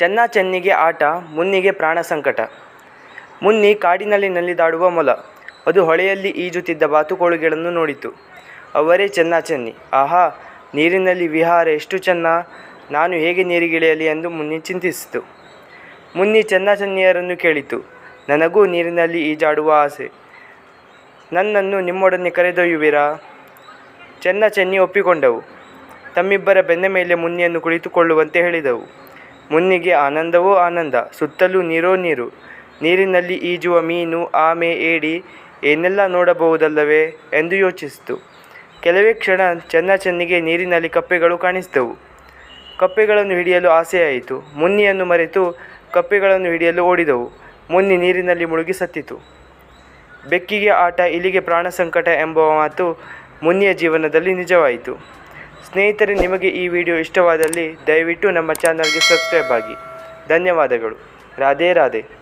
ಚೆನ್ನ ಚೆನ್ನಿಗೆ ಆಟ, ಮುನ್ನಿಗೆ ಪ್ರಾಣ ಸಂಕಟ. ಮುನ್ನಿ ಕಾಡಿನಲ್ಲಿ ನಲಿದಾಡುವ ಮೊಲ. ಅದು ಹೊಳೆಯಲ್ಲಿ ಈಜುತ್ತಿದ್ದ ಬಾತುಕೋಳಿಗಳನ್ನು ನೋಡಿತು. ಅವರೇ ಚೆನ್ನ ಚೆನ್ನಿ. ಆಹಾ, ನೀರಿನಲ್ಲಿ ವಿಹಾರ ಎಷ್ಟು ಚೆನ್ನ? ನಾನು ಹೇಗೆ ನೀರಿಗಿಳಿಯಲಿ ಎಂದು ಮುನ್ನಿ ಚಿಂತಿಸಿತು. ಮುನ್ನಿ ಚೆನ್ನ ಚೆನ್ನಿಯರನ್ನು ಕೇಳಿತು. ನನಗೂ ನೀರಿನಲ್ಲಿ ಈಜಾಡುವ ಆಸೆ. ನನ್ನನ್ನು ನಿಮ್ಮೊಡನೆ ಕರೆದೊಯ್ಯುವಿರಾ? ಚೆನ್ನ ಚೆನ್ನಿ ಒಪ್ಪಿಕೊಂಡವು. ತಮ್ಮಿಬ್ಬರ ಬೆನ್ನ ಮೇಲೆ ಮುನ್ನಿಯನ್ನು ಕುಳಿತುಕೊಳ್ಳುವಂತೆ ಹೇಳಿದವು. ಮುನ್ನಿಗೆ ಆನಂದವೋ ಆನಂದ, ಸುತ್ತಲೂ ನೀರೋ ನೀರು. ನೀರಿನಲ್ಲಿ ಈಜುವ ಮೀನು, ಆಮೆ ಏಡಿ ಏನೆಲ್ಲ ನೋಡಬಹುದಲ್ಲವೇ ಎಂದು ಯೋಚಿಸಿತು. ಕೆಲವೇ ಕ್ಷಣ ಚೆನ್ನ ಚೆನ್ನಿಗೆ ನೀರಿನಲ್ಲಿ ಕಪ್ಪೆಗಳು ಕಾಣಿಸಿದವು. ಕಪ್ಪೆಗಳನ್ನು ಹಿಡಿಯಲು ಆಸೆಯಾಯಿತು. ಮುನ್ನಿಯನ್ನು ಮರೆತು ಕಪ್ಪೆಗಳನ್ನು ಹಿಡಿಯಲು ಓಡಿದವು. ಮುನ್ನಿ ನೀರಿನಲ್ಲಿ ಮುಳುಗಿ ಸತ್ತಿತು. ಬೆಕ್ಕಿಗೆ ಆಟ ಇಲ್ಲಿಗೆ ಪ್ರಾಣ ಸಂಕಟ ಎಂಬ ಮಾತು ಮುನ್ನಿಯ ಜೀವನದಲ್ಲಿ ನಿಜವಾಯಿತು. ಸ್ನೇಹಿತರೆ ನಿಮಗೆ ಈ ವಿಡಿಯೋ ಇಷ್ಟವಾದಲ್ಲಿ ದಯವಿಟ್ಟು ನಮ್ಮ ಚಾನಲ್ಗೆ ಸಬ್ಸ್ಕ್ರೈಬ್ ಆಗಿ. ಧನ್ಯವಾದಗಳು. ರಾಧೇ ರಾಧೆ.